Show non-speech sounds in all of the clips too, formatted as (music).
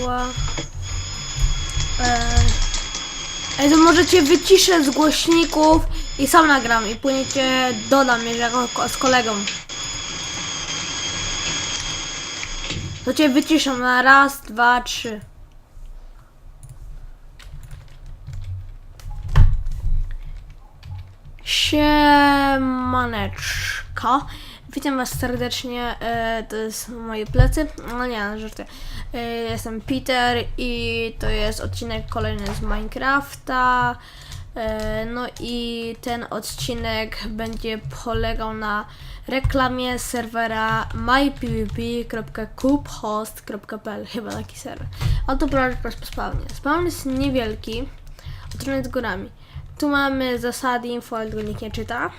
działa. E, Ej, to możecie wyciszę z głośników i sam nagram i płyniecie, dodam je jako ko- z kolegą. To cię wyciszam na raz, dwa, trzy. Siemaneczko. Witam was serdecznie. E, to jest moje plecy. No nie, żarty. E, jestem Peter i to jest odcinek kolejny z Minecrafta. E, no i ten odcinek będzie polegał na reklamie serwera mypvp.kubhost.pl Chyba taki serwer. A to prowadzi po spawnie. Spawn jest niewielki, otoczony z górami. Tu mamy zasady info, ale tego nikt nie czyta.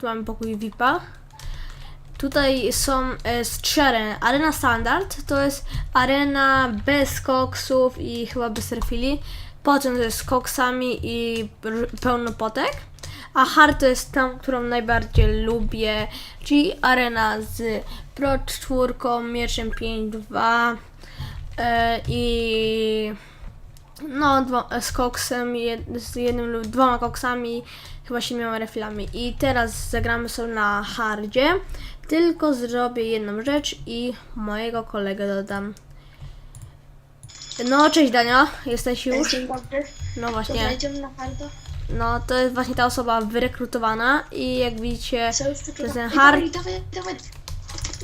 Tu mamy pokój VIP-a. Tutaj są e, z trzy areny. Arena standard to jest arena bez koksów i chyba bez refili. Potem to jest z koksami i pełno potek. A hard to jest tam, którą najbardziej lubię, czyli arena z Pro 4, mieczem 5.2 e, i no, dwa, z koksem, jed, z jednym lub dwoma koksami, chyba siedmioma refilami. I teraz zagramy sobie na hardzie. Tylko zrobię jedną rzecz i mojego kolegę dodam. No, cześć Dania, jesteś już? Dzień dobry. No To właśnie. na hardo. No, to jest właśnie ta osoba wyrekrutowana i jak widzicie, Co już tu to jest ten hard. Dawaj, dawaj, dawaj.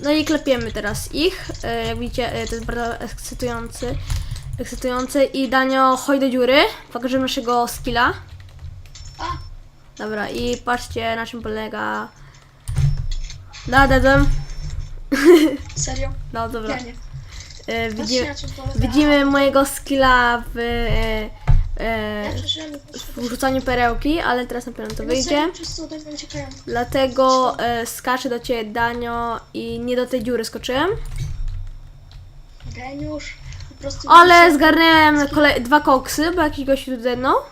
No i klepiemy teraz ich. E, Jak widzicie, e, to jest bardzo ekscytujący. Ekscytujący. I Danio, chodź do dziury. Pokażemy naszego skilla. A, Dobra, i patrzcie na czym polega. Da, dadam. (laughs) serio? No dobra. Ja nie. E, Patrzcie widzimy, na czym polega. widzimy mojego skilla w, e, e, Ja przeżyłem, w rzucaniu perełki, ale teraz na pewno to No wyjdzie. serio, Wszyscy ode mnie uciekają. Dlatego e, skaczę do ciebie, Danio, i nie do tej dziury skoczyłem. Geniusz. Po prostu Ale zgarnąłem kolej, dwa koksy, bo jakiś gość tu no.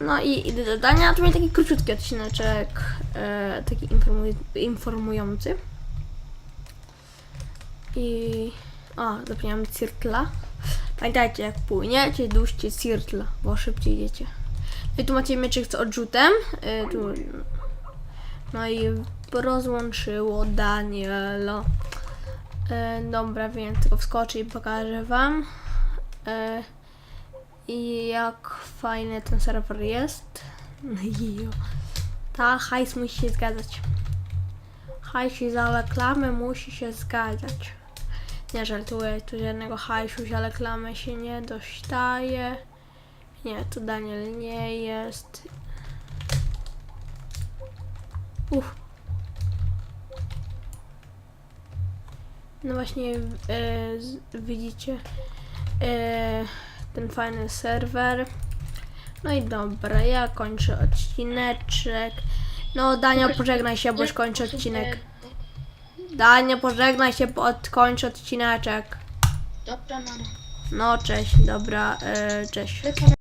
No i idę do dania. Tu miałem taki króciutki odcineczek, e, taki informuj, informujący. I... O, zapomniałem cirkla. Pamiętajcie, jak płyniecie, duście cirkla, bo szybciej idziecie. No i tu macie mieczyk z odrzutem. E, tu... No i rozłączyło Daniela. E, dobra, więc tylko wskoczę i pokażę wam. E, jak fajny ten serwer jest. No. Ta hajs musi się zgadzać. Hajs za reklamę musi się zgadzać. Nie żartuję, tu żadnego hajsu za reklamę się nie dostaje. Nie, tu Daniel nie jest. Uff. No właśnie e, z, widzicie e, ten fajny serwer. No i dobra, ja kończę odcineczek. No Dania pożegnaj się, bo już kończę odcinek. Dania pożegnaj się, bo kończę odcineczek. Dobra, mama. No cześć, dobra, e, cześć.